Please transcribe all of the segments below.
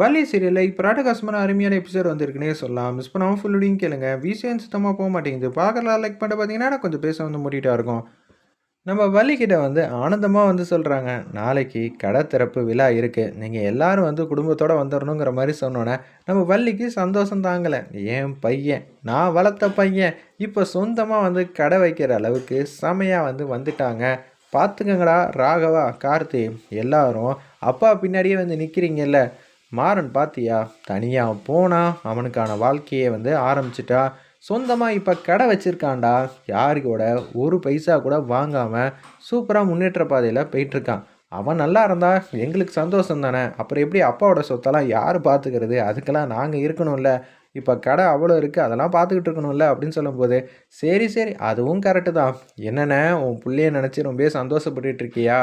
வள்ளி சீரியலில் இப்போ ராடகாசமான அருமையான எபிசோட் வந்திருக்குனே சொல்லலாம். மிஸ் பண்ணாமல் ஃபுல்லுடையும் கேளுங்க. விஷயம் சுத்தமாக போக மாட்டேங்குது. பார்க்கலாம் லைக் பண்ணிட்டு பார்த்தீங்கன்னா கொஞ்சம் பேச வந்து மூடிட்டா இருக்கும். நம்ம வள்ளிக்கிட்ட வந்து ஆனந்தமாக வந்து சொல்கிறாங்க நாளைக்கு கடை திறப்பு விழா இருக்குது நீங்கள் எல்லோரும் வந்து குடும்பத்தோடு வந்துடணுங்கிற மாதிரி சொன்னோன்னே நம்ம வள்ளிக்கு சந்தோஷம் தாங்கலை. என் பையன் நான் வளர்த்த பையன். இப்போ சொந்தமாக வந்து கடை வைக்கிற அளவுக்கு செமையாக வந்து வந்துட்டாங்க. பார்த்துக்கங்கடா ராகவா கார்த்தி எல்லாரும் அப்பா பின்னாடியே வந்து நிற்கிறீங்கல்ல மாறன் பாத்தியா? தனியாக போனால் அவனுக்கான வாழ்க்கையை வந்து ஆரம்பிச்சிட்டா. சொந்தமாக இப்போ கடை வச்சுருக்கான்டா. யாருக்கூட ஒரு பைசா கூட வாங்காமல் சூப்பராக முன்னேற்ற பாதையில் போயிட்டுருக்கான். அவன் நல்லா இருந்தால் எங்களுக்கு சந்தோஷம் தானே அப்புறம் எப்படி அப்பாவோட சொத்தெல்லாம் யார் பார்த்துக்கிறது அதுக்கெல்லாம் நாங்கள் இருக்கணும்ல. இப்போ கடை அவ்வளோ இருக்குது அதெல்லாம் பார்த்துக்கிட்டு இருக்கணும்ல அப்படின்னு சொல்லும்போது சரி சரி அதுவும் கரெக்டு தான். என்னென்ன உன் பிள்ளைய நினச்சி ரொம்ப சந்தோஷப்பட்டுட்டு இருக்கியா?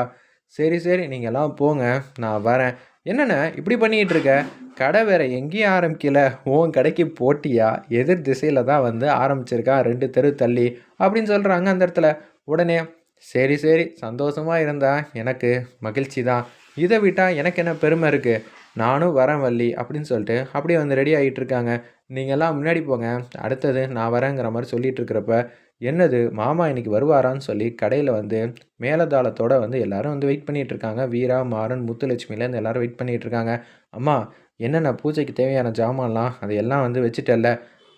சரி சரி நீங்கள்லாம் போங்க நான் வரேன். என்னென்ன இப்படி பண்ணிகிட்டு இருக்க கடை வேற எங்கேயும் ஆரம்பிக்கல. உன் கடைக்கு போட்டியா? எதிர் திசையில் தான் வந்து ஆரம்பிச்சிருக்கான் ரெண்டு தெரு தள்ளி அப்படின்னு சொல்கிறாங்க அந்த இடத்துல. உடனே சரி சரி சந்தோஷமாக இருந்தா எனக்கு மகிழ்ச்சி தான். இதை விட்டால் எனக்கு என்ன பெருமை இருக்குது நானும் வரேன் வள்ளி அப்படின்னு சொல்லிட்டு அப்படியே வந்து ரெடி ஆகிட்டு இருக்காங்க. நீங்கள்லாம் முன்னாடி போங்க. அடுத்தது நான் வரேங்கிற மாதிரி சொல்லிகிட்டு இருக்கிறப்ப என்னது மாமா இன்னைக்கு வருவாரான்னு சொல்லி கடையில் வந்து மேலதாளத்தோட வந்து எல்லாரும் வந்து வெயிட் பண்ணிகிட்டு இருக்காங்க வீரா மாறன் முத்துலட்சுமிலேருந்து எல்லாரும் வெயிட் பண்ணிகிட்டு இருக்காங்க அம்மா என்னென்ன பூஜைக்கு தேவையான ஜாமான்லாம் அதையெல்லாம் வந்து வச்சுட்டல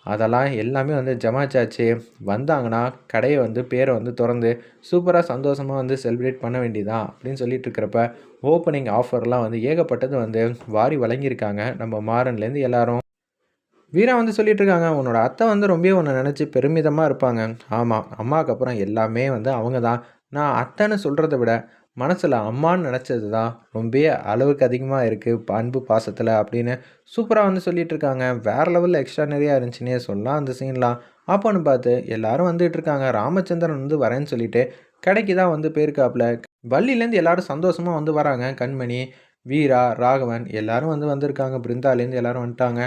அதெல்லாம் எல்லாமே வந்து ஜமாச்சாச்சு. வந்தாங்கன்னா கடையை வந்து பேரை வந்து திறந்து சூப்பராக சந்தோஷமாக வந்து செலிப்ரேட் பண்ண வேண்டியதான் அப்படின்னு சொல்லிட்டு இருக்கிறப்ப ஓப்பனிங் ஆஃபர்லாம் வந்து ஏகப்பட்டது வந்து வாரி வழங்கியிருக்காங்க. நம்ம மாறன்லேருந்து எல்லாரும். வீரா வந்து சொல்லிட்டு இருக்காங்க உன்னோட அத்தை வந்து ரொம்ப உன்னை நினச்சி பெருமிதமாக இருப்பாங்க. ஆமாம் அம்மாவுக்கு அப்புறம் எல்லாமே வந்து அவங்க தான். நான் அத்தைன்னு சொல்கிறத விட மனசில் அம்மான்னு நினச்சது தான் ரொம்ப அளவுக்கு அதிகமாக இருக்குது அன்பு பாசத்தில் அப்படின்னு சூப்பராக வந்து சொல்லிட்டு இருக்காங்க வேறு லெவலில் எக்ஸ்ட்ரா நிறையா இருந்துச்சுன்னே சொல்லலாம் அந்த சீன்லாம் அப்போன்னு பார்த்து எல்லாரும் வந்துட்டு இருக்காங்க ராமச்சந்திரன் வந்து வரேன்னு சொல்லிட்டு கடைக்கு தான் வந்து போயிருக்காப்புல. வள்ளிலேருந்து எல்லாரும் சந்தோஷமாக வந்து வராங்க. கண்மணி வீரா ராகவன் எல்லாரும் வந்து வந்திருக்காங்க. பிருந்தாலேருந்து எல்லாரும் வந்துட்டாங்க.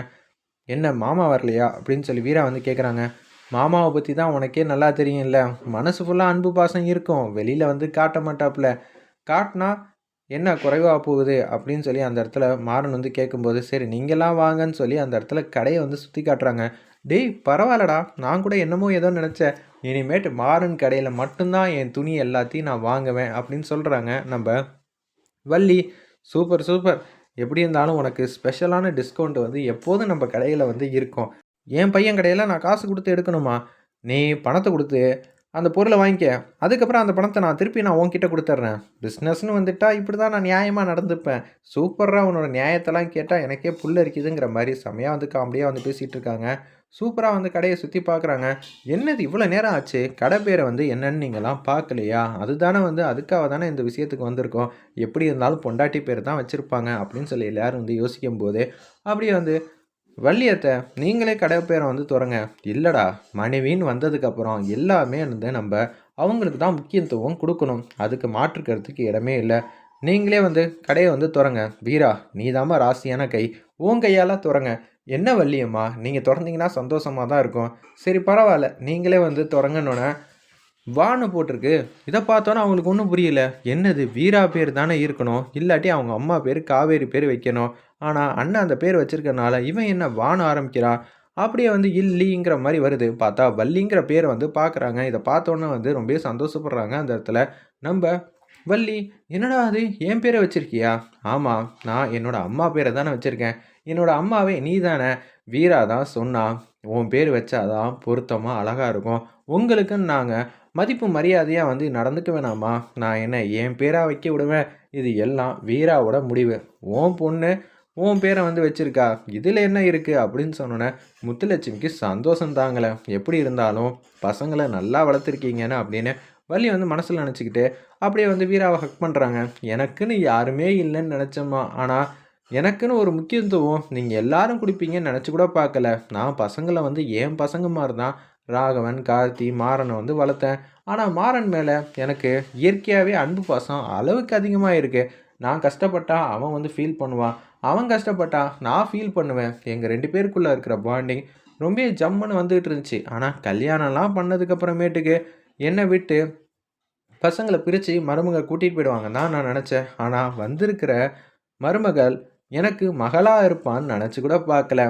என்ன மாமா வரலையா? அப்படின்னு சொல்லி வீரா வந்து கேட்குறாங்க மாமாவை பற்றி தான் உனக்கே நல்லா தெரியும்ல. மனசு ஃபுல்லாக அன்பு பாசம் இருக்கும். வெளியில் வந்து காட்ட மாட்டாப்புல. காட்டினா என்ன குறைவாக போகுது? அப்படின்னு சொல்லி அந்த இடத்துல மாறன் வந்து கேட்கும்போது சரி நீங்களாம் வாங்கன்னு சொல்லி அந்த இடத்துல கடையை வந்து சுற்றி காட்டுறாங்க. டேய் பரவாயில்லடா. நான் கூட என்னமோ ஏதோ நினச்சேன். இனிமேட்டு மாறன் கடையில் மட்டும்தான் என் துணி எல்லாத்தையும் நான் வாங்குவேன் அப்படின்னு சொல்கிறாங்க நம்ம வள்ளி. Super super. எப்படி இருந்தாலும் உனக்கு ஸ்பெஷலான டிஸ்கவுண்ட் வந்து எப்போதும் நம்ம கடையில் வந்து இருக்கும். என் பையன் கடையில் நான் காசு கொடுத்து எடுக்கணுமா? நீ பணத்தை கொடுத்து அந்த பொருளை வாங்கிக்க. அதுக்கப்புறம் அந்த பணத்தை நான் திருப்பி நான் உன்கிட்ட கொடுத்துட்றேன். பிஸ்னஸ்னு வந்துட்டா இப்படி தான் நான் நியாயமாக நடந்துப்பேன். சூப்பராக உன்னோட நியாயத்தெல்லாம் கேட்டால் எனக்கே புல் இருக்குதுங்கிற மாதிரி செம்மையாக வந்து காமெடியாக வந்து பேசிகிட்டு இருக்காங்க. சூப்பராக வந்து கடையை சுற்றி பார்க்குறாங்க என்னது இவ்வளோ நேரம் ஆச்சு? கடை பேரை வந்து என்னன்னு நீங்களாம் பார்க்கலையா அதுதானே வந்து அதுக்காக தானே இந்த விஷயத்துக்கு வந்திருக்கோம். எப்படி இருந்தாலும் பொண்டாட்டி பேர் தான் வச்சுருப்பாங்க அப்படின்னு சொல்லி எல்லோரும் வந்து யோசிக்கும் போது அப்படியே வந்து வள்ளியத்தை நீங்களே கடை பேரை வந்து துறங்க. இல்லைடா மனைவின்னு வந்ததுக்கப்புறம் எல்லாமே வந்து நம்ம அவங்களுக்கு தான் முக்கியத்துவம் கொடுக்கணும். அதுக்கு மாற்றுக்கிறதுக்கு இடமே இல்லை. நீங்களே வந்து கடையை வந்து துறங்க. வீரா நீ தாம்மா ராசியான கை. உன் கையால் துறங்க. என்ன வள்ளியம்மா நீங்கள் திறந்தீங்கன்னா சந்தோஷமாக தான் இருக்கும். சரி பரவாயில்ல. நீங்களே வந்து திறங்கன்னொன்னே வான்னு போட்டிருக்கு. இதை பார்த்தோன்னா அவங்களுக்கு ஒன்றும் புரியல. என்னது வீரா பேர் தானே இருக்கணும். இல்லாட்டி அவங்க அம்மா பேர் காவேரி பேர் வைக்கணும். ஆனால் அண்ணன் அந்த பேர் வச்சுருக்கனால இவன் என்ன வான ஆரம்பிக்கிறான் அப்படியே வந்து இல்லிங்கிற மாதிரி வருது. பார்த்தா வள்ளிங்கிற பேரை வந்து பார்க்குறாங்க. இதை பார்த்தோன்னே வந்து ரொம்ப சந்தோஷப்படுறாங்க அந்த இடத்துல. நம்ம வள்ளி என்னடா அது? என் பேரை வச்சுருக்கியா? ஆமாம் நான் என்னோட அம்மா பேரை தானே வச்சுருக்கேன். என்னோடய அம்மாவே நீ தானே. வீரா தான் சொன்னான் உன் பேர் வச்சாதான் பொருத்தமாக அழகாக இருக்கும். உங்களுக்குன்னு நாங்கள் மதிப்பு மரியாதையாக வந்து நடந்துக்க வேணாமா? நான் என்ன என் பேராக வைக்க விடுவேன்? இது எல்லாம் வீராவோட முடிவு. உன் பொண்ணு உன் பேரை வந்து வச்சுருக்கா. இதில் என்ன இருக்குது அப்படின்னு சொன்னோன்னே முத்துலட்சுமிக்கு சந்தோஷம் தாங்கலை. எப்படி இருந்தாலும் பசங்களை நல்லா வளர்த்துருக்கீங்கன்னு அப்படின்னு வள்ளி வந்து மனசில் நினச்சிக்கிட்டு அப்படியே வந்து வீராவை ஹக் பண்ணுறாங்க எனக்குன்னு யாருமே இல்லைன்னு நினச்சோமா ஆனால் எனக்குன்னு ஒரு முக்கியத்துவம் நீங்கள் எல்லாரும் குடிப்பீங்கன்னு நினச்சி கூட பார்க்கல. நான் பசங்களை வந்து என் பசங்க மாதிரி தான் ராகவன் கார்த்தி மாறனை வந்து வளர்த்தேன். ஆனால் மாறன் மேலே எனக்கு இயற்கையாகவே அன்பு பாசம் அளவுக்கு அதிகமாக இருக்குது நான் கஷ்டப்பட்டா அவன் வந்து ஃபீல் பண்ணுவான். அவன் கஷ்டப்பட்டா நான் ஃபீல் பண்ணுவேன். எங்கள் ரெண்டு பேருக்குள்ளே இருக்கிற பாண்டிங் ரொம்ப ஜம்முன்னு வந்துகிட்டு இருந்துச்சு. ஆனால் கல்யாணம்லாம் பண்ணதுக்கப்புறமேட்டுக்கு என்னை விட்டு பசங்களை பிரித்து மருமக கூட்டிகிட்டு போயிடுவாங்க தான் நான் நினச்சேன். ஆனால் வந்திருக்கிற மருமகள் எனக்கு மகளாக இருப்பான்னு நினச்சி கூட பார்க்கல.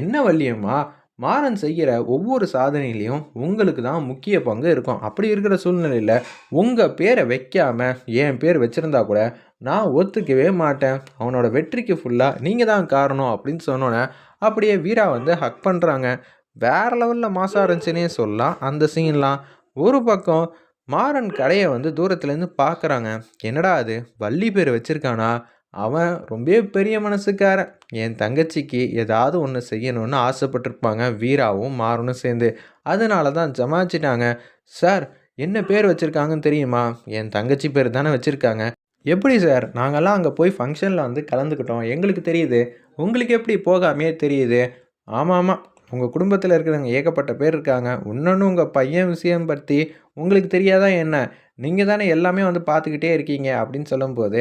என்ன வள்ளியம்மா? மாறன் செய்கிற ஒவ்வொரு சாதனையிலையும் உங்களுக்கு தான் முக்கிய பங்கு இருக்கும். அப்படி இருக்கிற சூழ்நிலையில் உங்கள் பேரை வைக்காமல் என் பேர் வச்சுருந்தா கூட நான் ஒத்துக்கவே மாட்டேன். அவனோட வெற்றிக்கு ஃபுல்லாக நீங்கள் தான் காரணம் அப்படின்னு சொன்னோன்னே அப்படியே வீரா வந்து ஹக் பண்ணுறாங்க வேற லெவலில் மாசா இருந்துச்சுன்னே சொல்லலாம். அந்த சீன்லாம் ஒரு பக்கம் மாறன் கடையை வந்து தூரத்துலேருந்து பார்க்குறாங்க என்னடா அது? வள்ளி பேர் வச்சுருக்கானா? அவன் ரொம்ப பெரிய மனசுக்காரன். என் தங்கச்சிக்கு ஏதாவது ஒன்று செய்யணும்னு ஆசைப்பட்டிருப்பாங்க. வீராவும் மாறனும் சேர்ந்து. அதனால தான் ஜமாச்சிட்டாங்க சார் என்ன பேர் வச்சுருக்காங்கன்னு தெரியுமா? என் தங்கச்சி பேர் தானே வச்சுருக்காங்க. எப்படி சார்? நாங்கள்லாம் அங்கே போய் ஃபங்க்ஷனில் வந்து கலந்துக்கிட்டோம். எங்களுக்கு தெரியுது. உங்களுக்கு எப்படி போகாமையே தெரியுது. ஆமாம் ஆமாம் உங்கள் குடும்பத்தில் இருக்கிறவங்க ஏகப்பட்ட பேர் இருக்காங்க. இன்னொன்று உங்கள் பையன் விஷயம் பற்றி உங்களுக்கு தெரியாதா என்ன? நீங்கள் தானே எல்லாமே வந்து பார்த்துக்கிட்டே இருக்கீங்க அப்படின்னு சொல்லும்போது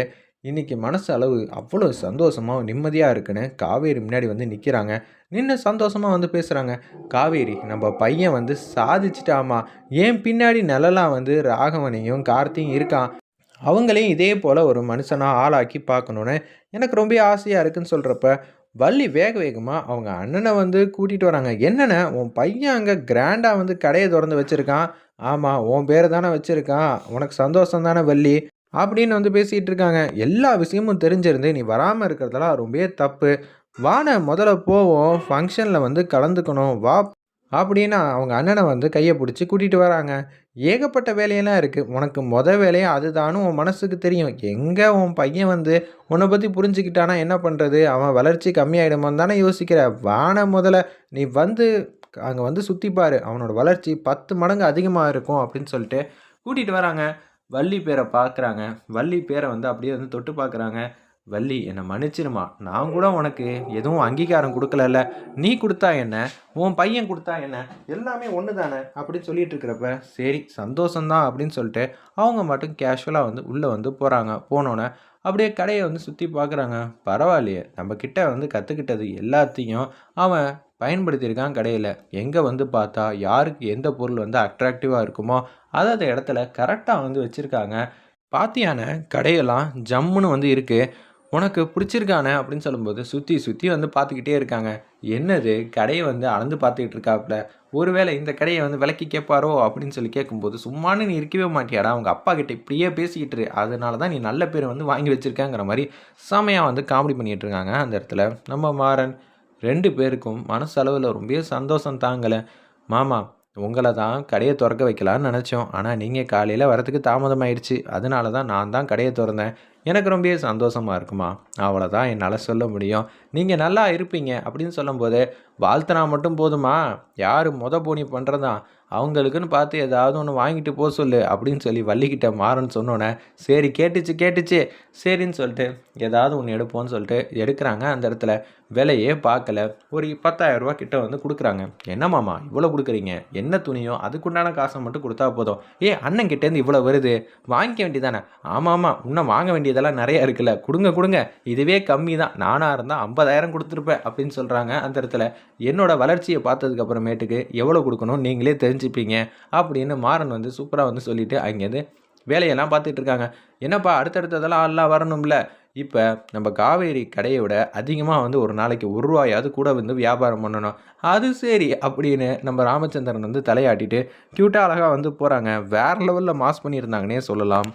இன்றைக்கி மனசு அளவு அவ்வளோ சந்தோஷமாக நிம்மதியாக இருக்குன்னு காவேரி முன்னாடி வந்து நிற்கிறாங்க நின்று சந்தோஷமாக வந்து பேசுகிறாங்க காவேரி நம்ம பையன் வந்து சாதிச்சிட்டாமா? ஏன் பின்னாடி நிழலாம் வந்து ராகவனையும் கார்த்தியும் இருக்கான்? அவங்களையும் இதே போல் ஒரு மனுஷனாக ஆளாக்கி பார்க்கணுன்னு எனக்கு ரொம்ப ஆசையாக இருக்குன்னு சொல்கிறப்ப வள்ளி வேக வேகமாக அவங்க அண்ணனை வந்து கூட்டிகிட்டு வராங்க. என்னென்ன உன் பையன் அங்கே கிராண்டாக வந்து கடையை திறந்து வச்சுருக்கான். ஆமாம் உன் பேரை தானே வச்சுருக்கான். உனக்கு சந்தோஷம் தானே வள்ளி? அப்படின்னு வந்து பேசிகிட்டு இருக்காங்க. எல்லா விஷயமும் தெரிஞ்சிருந்து நீ வராமல் இருக்கிறதெல்லாம் ரொம்பவே தப்பு. வான முதல்ல போவோம். ஃபங்க்ஷனில் வந்து கலந்துக்கணும். வா அப்படின்னு அவங்க அண்ணனை வந்து கையை பிடிச்சி கூட்டிகிட்டு வராங்க. ஏகப்பட்ட வேலையெல்லாம் இருக்குது உனக்கு மொதல் வேலையை அதுதானும் உன் மனசுக்கு தெரியும். எங்கே உன் பையன் வந்து உன்னை பற்றி புரிஞ்சுக்கிட்டானா என்ன பண்ணுறது அவன் வளர்ச்சி கம்மியாயிடுமோன்னு தானே யோசிக்கிற. வான முதல்ல நீ வந்து அங்கே வந்து சுற்றிப்பார் அவனோட வளர்ச்சி பத்து மடங்கு அதிகமாக இருக்கும் அப்படின்னு சொல்லிட்டு கூட்டிகிட்டு வராங்க. வள்ளி பேரை பார்க்குறாங்க வள்ளி பேரை வந்து அப்படியே வந்து தொட்டு பார்க்குறாங்க வள்ளி என்னை மன்னிச்சிருமா? நான் கூட உனக்கு எதுவும் அங்கீகாரம் கொடுக்கலல்ல. நீ கொடுத்தா என்ன? உன் பையன் கொடுத்தா என்ன? எல்லாமே ஒன்று தானே அப்படின்னு சொல்லிட்டு இருக்கிறப்ப சரி சந்தோஷந்தான் அப்படின்னு சொல்லிட்டு அவங்க மட்டும் கேஷுவலாக வந்து உள்ளே வந்து போகிறாங்க போனோன்னே அப்படியே கடையை வந்து சுற்றி பார்க்குறாங்க. பரவாயில்லையே நம்ம வந்து கற்றுக்கிட்டது எல்லாத்தையும் அவன் பயன்படுத்தியிருக்கான் கடையில். எங்கே வந்து பார்த்தா யாருக்கு எந்த பொருள் வந்து அட்ராக்டிவாக இருக்குமோ அதாவது இடத்துல கரெக்டாக வந்து வச்சுருக்காங்க. பாத்தியான கடையெல்லாம் ஜம்முன்னு வந்து இருக்குது உனக்கு பிடிச்சிருக்கானே அப்படின்னு சொல்லும்போது சுற்றி சுற்றி வந்து பார்த்துக்கிட்டே இருக்காங்க. என்னது? கடையை வந்து அளந்து பார்த்துக்கிட்டு இருக்காப்புல ஒருவேளை இந்த கடையை வந்து விலக்கி கேட்பாரோ அப்படின்னு சொல்லி கேட்கும்போது சும்மானு நீ இருக்கவே மாட்டியாடா. அவங்க அப்பா கிட்ட இப்படியே பேசிக்கிட்டு இரு. அதனால தான் நீ நல்ல பேர் வந்து வாங்கி வச்சுருக்கேங்கிற மாதிரி செமையாக வந்து காமெடி பண்ணிகிட்டு இருக்காங்க அந்த இடத்துல. நம்ம மாறன் ரெண்டு பேருக்கும் மனசளவில் ரொம்ப சந்தோஷம் தாங்கலை. மாமா உங்களை தான் கடையை திறக்க வைக்கலான்னு நினச்சோம். ஆனால் நீங்கள் காலையில் வரத்துக்கு தாமதமாயிடுச்சு. அதனால தான் நான் தான் கடையை திறந்தேன். எனக்கு ரொம்ப சந்தோஷமாக இருக்குமா? அவ்வளோதான் என்னால் சொல்ல முடியும். நீங்கள் நல்லா இருப்பீங்க அப்படின்னு சொல்லும்போது வாழ்த்தனா மட்டும் போதுமா? யார் மொத போனி பண்ணுறதா அவங்களுக்குன்னு பார்த்து ஏதாவது ஒன்று வாங்கிட்டு போக சொல்லு அப்படின்னு சொல்லி வள்ளிக்கிட்ட மாறன்னு சொன்னோன்னே சரி கேட்டுச்சு கேட்டுச்சு. சரின்னு சொல்லிட்டு ஏதாவது ஒன்று எடுப்போம்னு சொல்லிட்டு எடுக்கிறாங்க. அந்த இடத்துல விலையே பார்க்கல. ஒரு ரூபா கிட்ட வந்து கொடுக்குறாங்க. என்ன மாமா இவ்வளோ கொடுக்குறீங்க? என்ன துணியோ? அதுக்குண்டான காசை மட்டும் கொடுத்தா போதும். ஏ அண்ணன் கிட்டேருந்து இவ்வளோ வருது? வாங்கிக்க வேண்டியதானே ஆமாம் ஆமாம் இன்னும் வாங்க வேண்டியது இதெல்லாம் நிறையா இருக்குல்ல. கொடுங்க கொடுங்க. இதுவே கம்மி தான். நானாக இருந்தால் ஐம்பதாயிரம் கொடுத்துருப்பேன் அப்படின்னு சொல்கிறாங்க அந்த இடத்துல. என்னோடய வளர்ச்சியை பார்த்ததுக்கப்புறமேட்டுக்கு எவ்வளோ கொடுக்கணும்? நீங்களே தெரிஞ்சுப்பீங்க அப்படின்னு மாறன் வந்து சூப்பராக வந்து சொல்லிவிட்டு அங்கேருந்து வேலையெல்லாம் பார்த்துட்டு இருக்காங்க. என்னப்பா அடுத்தடுத்ததெல்லாம் ஆள்லாம் வரணும்ல. இப்போ நம்ம காவேரி கடையை விட அதிகமாக வந்து ஒரு நாளைக்கு ஒரு ரூபாயாவது கூட வந்து வியாபாரம் பண்ணணும். அது சரி அப்படின்னு நம்ம ராமச்சந்திரன் வந்து தலையாட்டிட்டு க்யூட்டாக அழகாக வந்து போகிறாங்க வேறு லெவலில் மாஸ் பண்ணியிருந்தாங்கன்னே சொல்லலாம்.